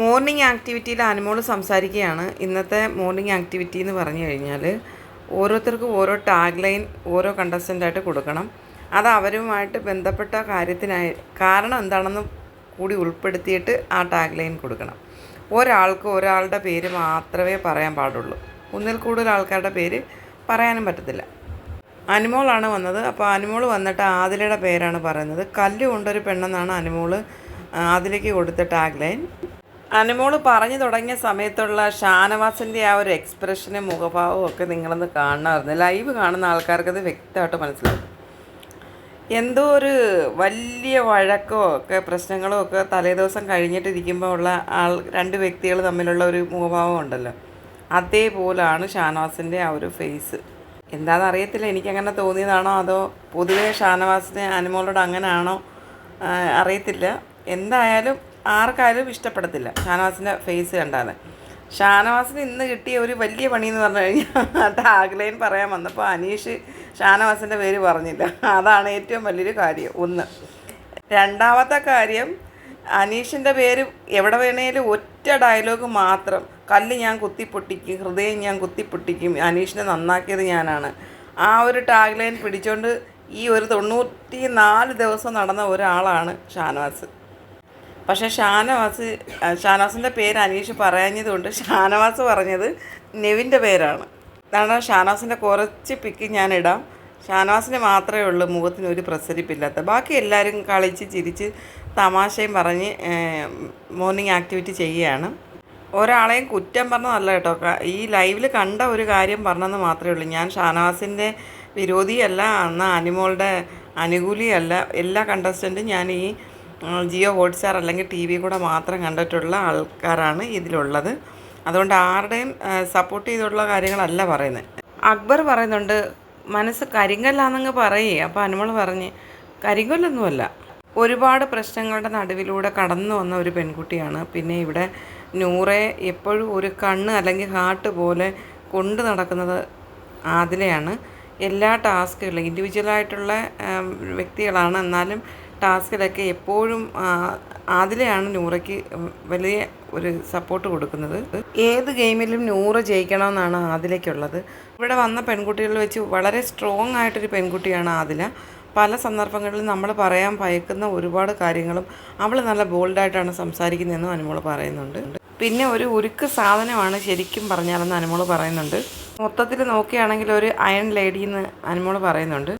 Morning ആക്ടിവിറ്റിയിൽ Anumol സംസാരിക്കുകയാണ്. ഇന്നത്തെ morning activity എന്ന് പറഞ്ഞു കഴിഞ്ഞാൽ ഓരോരുത്തർക്കും ഓരോ ടാഗ് ലൈൻ ഓരോ കണ്ടസ്റ്റന്റായിട്ട് കൊടുക്കണം. അത് അവരുമായിട്ട് ബന്ധപ്പെട്ട കാര്യത്തിനായി കാരണം എന്താണെന്ന് കൂടി ഉൾപ്പെടുത്തിയിട്ട് ആ ടാഗ് ലൈൻ കൊടുക്കണം. ഒരാൾക്ക് ഒരാളുടെ പേര് മാത്രമേ പറയാൻ പാടുള്ളൂ. ഒന്നിൽ കൂടുതൽ ആൾക്കാരുടെ പേര് പറയാനും പറ്റത്തില്ല. അനുമോളാണ് വന്നത്. അപ്പോൾ അനുമോൾ വന്നിട്ട് ആതിലയുടെ പേരാണ് പറയുന്നത്. കല്ല് കൊണ്ടൊരു പെണ്ണെന്നാണ് അനുമോൾ ആതിലേക്ക് കൊടുത്ത ടാഗ് ലൈൻ അനുമോൾ പറഞ്ഞു തുടങ്ങിയ സമയത്തുള്ള ഷാനവാസിന്റെ ആ ഒരു എക്സ്പ്രഷനും മുഖഭാവവും ഒക്കെ നിങ്ങളൊന്ന് കാണണമായിരുന്നു. ലൈവ് കാണുന്ന ആൾക്കാർക്ക് അത് വ്യക്തമായിട്ട് മനസ്സിലാവും. എന്തോ ഒരു വലിയ വഴക്കോ ഒക്കെ പ്രശ്നങ്ങളോ ഒക്കെ തലേദിവസം കഴിഞ്ഞിട്ടിരിക്കുമ്പോൾ ഉള്ള ആൾ രണ്ട് വ്യക്തികൾ തമ്മിലുള്ള ഒരു മുഖഭാവം ഉണ്ടല്ലോ. അതേപോലാണ് ഷാനവാസിന്റെ ആ ഒരു ഫേസ് എന്താണെന്ന് അറിയത്തില്ല എനിക്കങ്ങനെ തോന്നിയതാണോ അതോ പൊതുവേ ഷാനവാസിനെ അനുമോളോട് അങ്ങനെയാണോ? അറിയത്തില്ല. എന്തായാലും ആർക്കായാലും ഇഷ്ടപ്പെടത്തില്ല. ഷാനവാസിന്റെ ഫേസ് കണ്ടാൽ ഷാനവാസിന് ഇന്ന് കിട്ടിയ ഒരു വലിയ പണി എന്ന് പറഞ്ഞു കഴിഞ്ഞാൽ ടാഗ്ലൈൻ പറയാൻ വന്നപ്പോൾ അനീഷ് ഷാനവാസിന്റെ പേര് പറഞ്ഞില്ല. അതാണ് ഏറ്റവും വലിയൊരു കാര്യം. ഒന്ന്. രണ്ടാമത്തെ കാര്യം അനീഷിന്റെ പേര് എവിടെ വേണേലും ഒറ്റ ഡയലോഗ് മാത്രം. കല്ല് ഞാൻ കുത്തിപ്പൊട്ടിക്കും ഹൃദയം ഞാൻ കുത്തിപ്പൊട്ടിക്കും അനീഷിനെ നന്നാക്കിയത് ഞാനാണ്. ആ ഒരു ടാഗ്ലൈൻ പിടിച്ചോണ്ട് ഈ ഒരു തൊണ്ണൂറ്റി നാല് ദിവസം നടന്ന ഒരാളാണ് ഷാനവാസ്. പക്ഷേ ഷാനവാസ് ഷാനവാസിന്റെ പേര് അനീഷ് പറയാഞ്ഞതുകൊണ്ട് ഷാനവാസ് പറഞ്ഞത് നെവിന്റെ പേരാണ്. അതാണ് ഷാനവാസിന്റെ കുറച്ച് പിക്ക് ഞാൻ ഇടാം ഷാനവാസിന് മാത്രമേ ഉള്ളൂ മുഖത്തിന് ഒരു പ്രസരിപ്പില്ലാത്ത. ബാക്കി എല്ലാവരും കളിച്ച് ചിരിച്ച് തമാശയും പറഞ്ഞ് മോർണിംഗ് ആക്ടിവിറ്റി ചെയ്യുകയാണ്. ഒരാളെയും കുറ്റം പറഞ്ഞതല്ല കേട്ടോ. ഈ ലൈവിൽ കണ്ട ഒരു കാര്യം പറഞ്ഞെന്ന് മാത്രമേ ഉള്ളൂ. ഞാൻ ഷാനവാസിന്റെ വിരോധിയല്ല അന്ന് അനിമോളുടെ അനുകൂലിയല്ല. എല്ലാ കണ്ടസ്റ്റന്റും ഞാൻ ഈ ജിയോ ഹോട്ട്സ്റ്റാർ അല്ലെങ്കിൽ ടി വി കൂടെ മാത്രം കണ്ടിട്ടുള്ള ആൾക്കാരാണ് ഇതിലുള്ളത്. അതുകൊണ്ട് ആരുടെയും സപ്പോർട്ട് ചെയ്തുള്ള കാര്യങ്ങളല്ല പറയുന്നത്. അക്ബർ പറയുന്നുണ്ട് മനസ്സ് കരിങ്കല്ലാന്നങ്ങ് പറയേ. അപ്പോൾ അനുമൾ പറഞ്ഞ് കരിങ്കല്ലൊന്നുമല്ല. ഒരുപാട് പ്രശ്നങ്ങളുടെ നടുവിലൂടെ കടന്നു വന്ന ഒരു പെൺകുട്ടിയാണ്. പിന്നെ ഇവിടെ നൂറെ എപ്പോഴും ഒരു കണ്ണ് അല്ലെങ്കിൽ ഹാർട്ട് പോലെ കൊണ്ട് നടക്കുന്നത് ആദിലയാണ്. എല്ലാ ടാസ്കുകളും ഇൻഡിവിജ്വലായിട്ടുള്ള വ്യക്തികളാണ്. എന്നാലും ടാസ്കിലൊക്കെ എപ്പോഴും ആദിലയാണ് നൂറയ്ക്ക് വലിയ ഒരു സപ്പോർട്ട് കൊടുക്കുന്നത്. ഏത് ഗെയിമിലും നൂറ് ജയിക്കണമെന്നാണ് ആദിലയ്ക്കുള്ളത്. ഇവിടെ വന്ന പെൺകുട്ടികളിൽ വെച്ച് വളരെ സ്ട്രോങ് ആയിട്ടൊരു പെൺകുട്ടിയാണ് ആദില. പല സന്ദർഭങ്ങളിലും നമ്മൾ പറയാൻ ഭയക്കുന്ന ഒരുപാട് കാര്യങ്ങളും അവൾ നല്ല ബോൾഡായിട്ടാണ് സംസാരിക്കുന്നതെന്നും അനുമോൾ പറയുന്നുണ്ട്. പിന്നെ ഒരു ഉരുക്ക് സാധനമാണ് ശരിക്കും പറഞ്ഞാലെന്ന് അനുമോൾ പറയുന്നുണ്ട്. മൊത്തത്തിൽ നോക്കുകയാണെങ്കിൽ ഒരു അയൺ ലേഡി എന്ന് അനുമോൾ പറയുന്നുണ്ട്.